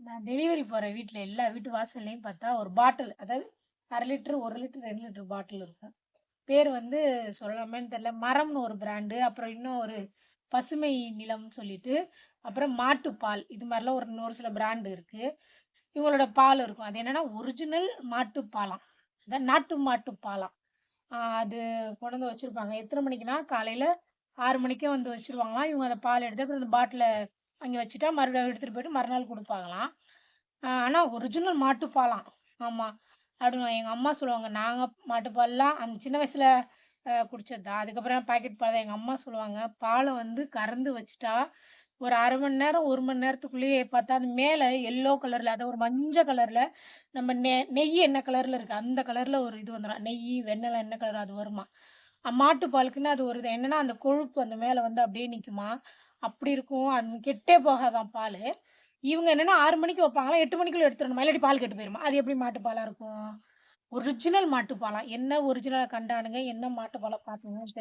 நான் டெலிவரி போகிற வீட்டில் எல்லா வீட்டு வாசல்லையும் பார்த்தா ஒரு பாட்டில் அதாவது 1/2 லிட்டர், 1 லிட்டர், ரெண்டு லிட்டர் பாட்டில் இருக்கும். பேர் வந்து சொல்லலாமான்னு தெரில மரம்னு ஒரு பிராண்டு. அப்புறம் இன்னும் ஒரு பசுமை நிலம்னு சொல்லிட்டு, அப்புறம் மாட்டுப்பால். இது மாதிரிலாம் ஒரு ஒரு சில பிராண்டு இருக்குது இவங்களோட பால் இருக்கும். அது என்னன்னா ஒரிஜினல் மாட்டுப்பாலாம். அதான் நாட்டு மாட்டு பாலாம். அது கொண்டு வந்து வச்சுருப்பாங்க எத்தனை மணிக்குன்னா, காலையில் ஆறு மணிக்கே வந்து வச்சுருவாங்களாம். இவங்க அந்த பால் எடுத்து அப்புறம் அந்த பாட்டில் அங்கே வச்சுட்டா, மறுபடியும் எடுத்துகிட்டு போயிட்டு மறுநாள் கொடுப்பாங்களாம் ஆனால் ஒரிஜினல் மாட்டுப்பாலாம். ஆமாம் அப்படின்னு எங்கள் அம்மா சொல்லுவாங்க. நாங்கள் மாட்டுப்பால்லாம் அந்த சின்ன வயசில் குடித்தது குடிச்சது தான். அதுக்கப்புறம் பாக்கெட் பால் தான். எங்கள் அம்மா சொல்லுவாங்க, பாலை வந்து கறந்து வச்சுட்டா, ஒரு அரை மணி நேரம், ஒரு மணி நேரத்துக்குள்ளேயே பார்த்தா, அது மேலே எல்லோ கலரில் அதாவது ஒரு மஞ்சள் கலரில் நம்ம நெ நெய் என்ன கலரில் இருக்குது அந்த கலரில் ஒரு இது வந்துடும் நெய் வெண்ணெலாம் என்ன கலர் அது வருமா மாட்டு மாட்டுப்பாலுக்குன்னு அது ஒரு இது அந்த கொழுப்பு அந்த மேலே வந்து அப்படியே நிற்குமா அப்படி இருக்கும். அது கெட்டே போகாதான் பால் இவங்க என்னன்னா ஆறு மணிக்கு வைப்பாங்களா எட்டு மணிக்குள்ள எடுத்துடணுமா இல்லாட்டி பால் கெட்டு போயிருமா. அது எப்படி மாட்டு பாலாக இருக்கும்? ஒரிஜினல் மாட்டுப்பாலாம். என்ன ஒரிஜினலாக கண்டானுங்க, என்ன மாட்டுப்பாலா பார்த்தீங்கன்னு தெரியும்